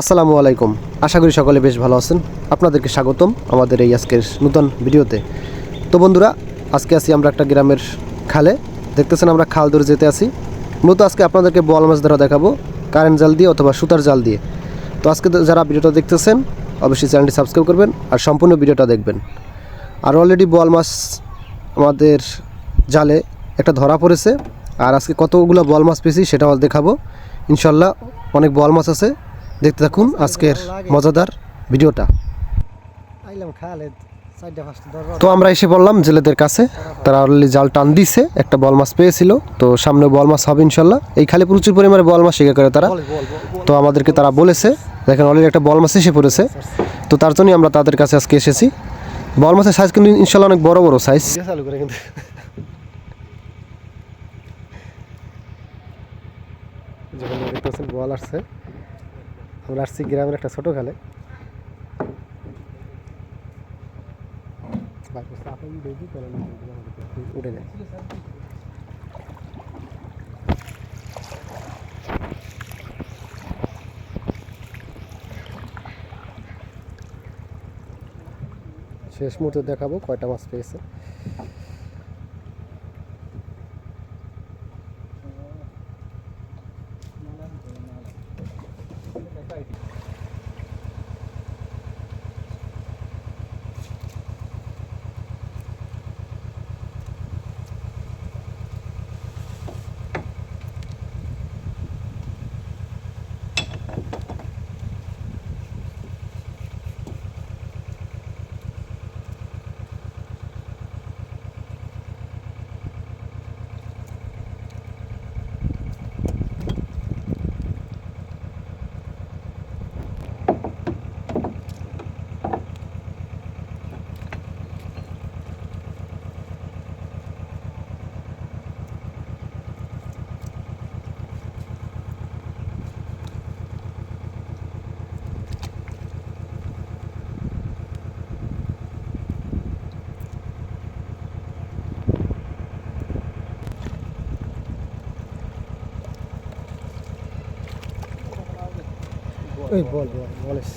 আসসালামু আলাইকুম। আশা করি সকলে বেশ ভালো আছেন। আপনাদেরকে স্বাগতম আমাদের এই আজকের নতুন ভিডিওতে। তো বন্ধুরা, আজকে আছি আমরা একটা গ্রামের খালে। দেখতেছেন আমরা খাল ধরে যেতে আসি মূলত আজকে আপনাদেরকে বল মাছ ধরা দেখাবো, কারেন্ট জাল দিয়ে অথবা সুতার জাল দিয়ে। তো আজকে যারা ভিডিওটা দেখতেছেন, অবশ্যই চ্যানেলটি সাবস্ক্রাইব করবেন আর সম্পূর্ণ ভিডিওটা দেখবেন। আর অলরেডি বল মাছ আমাদের জালে একটা ধরা পড়েছে। আর আজকে কতগুলো বল মাছ পেয়েছি সেটাও দেখাবো। ইনশাল্লাহ অনেক বল মাছ আছে। দেখতে থাকুন আজকের মজাদার ভিডিওটা। তো আমরা এসে বললাম জেলেদের কাছে, তারা অলরেডি জাল টান দিছে, একটা বল মাছ পেয়েছিল। তো সামনে বল মাছ হবে ইনশাল্লাহ। এই খালে প্রচুর পরিমাণে বল মাছ শিকার করে তারা। তো আমাদেরকে তারা বলেছে, দেখেন অলরেডি একটা বল মাছ এসে পড়েছে। তো তার জন্যই আমরা তাদের কাছে আজকে এসেছি। বল মাছের সাইজ কিন্তু ইনশাল্লাহ অনেক বড় বড় সাইজ চালু করে কিন্তু যখন দেখতেছেন বল আসছে। আমরা আসছি গ্রামের একটা ছোট খালে উঠে যায় শেষ মুহূর্তে দেখাবো কয়টা মাছ পেয়েছে। ওই বল বল বলিস।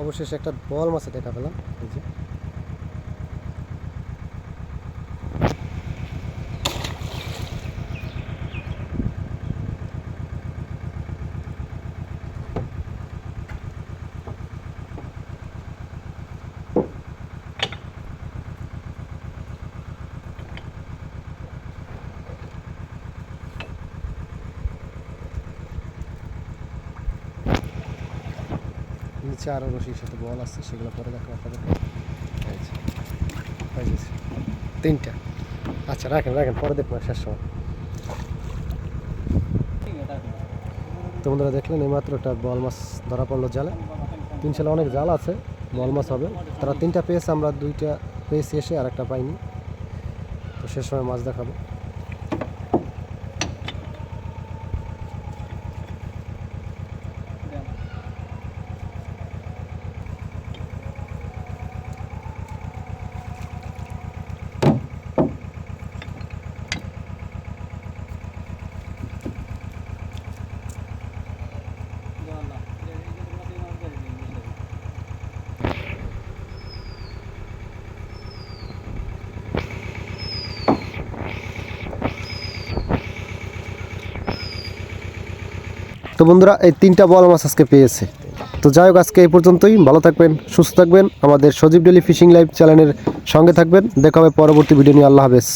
অবশেষে একটা বল মাছে দেখা পেলাম এই যে। নিচে আরও রশির সাথে বল আছে, সেগুলো পরে দেখো আপনাদেরকে হয়ে গেছে। তিনটা। আচ্ছা রাখেন রাখেন, পরে দেখব, শেষ সময়। তো বন্ধুরা দেখলেন এইমাত্র একটা বল মাছ ধরা পড়ল জালে। তিন সালে অনেক জাল আছে, বল মাছ হবে। তারা তিনটা পেয়েছে, আমরা দুইটা পেয়েছি এসে আর একটা পাইনি। তো শেষ সময় মাছ দেখাবো। তো বন্ধুরা, এই তিনটা বল মাছ আজকে পেয়েছে। তো যাই হোক, আজকে এই পর্যন্তই। ভালো থাকবেন, সুস্থ থাকবেন। আমাদের সজীব ডেলি ফিশিং লাইফ চ্যানেলের সঙ্গে থাকবেন। দেখা হবে পরবর্তী ভিডিও নিয়ে। আল্লাহ হাফেজ।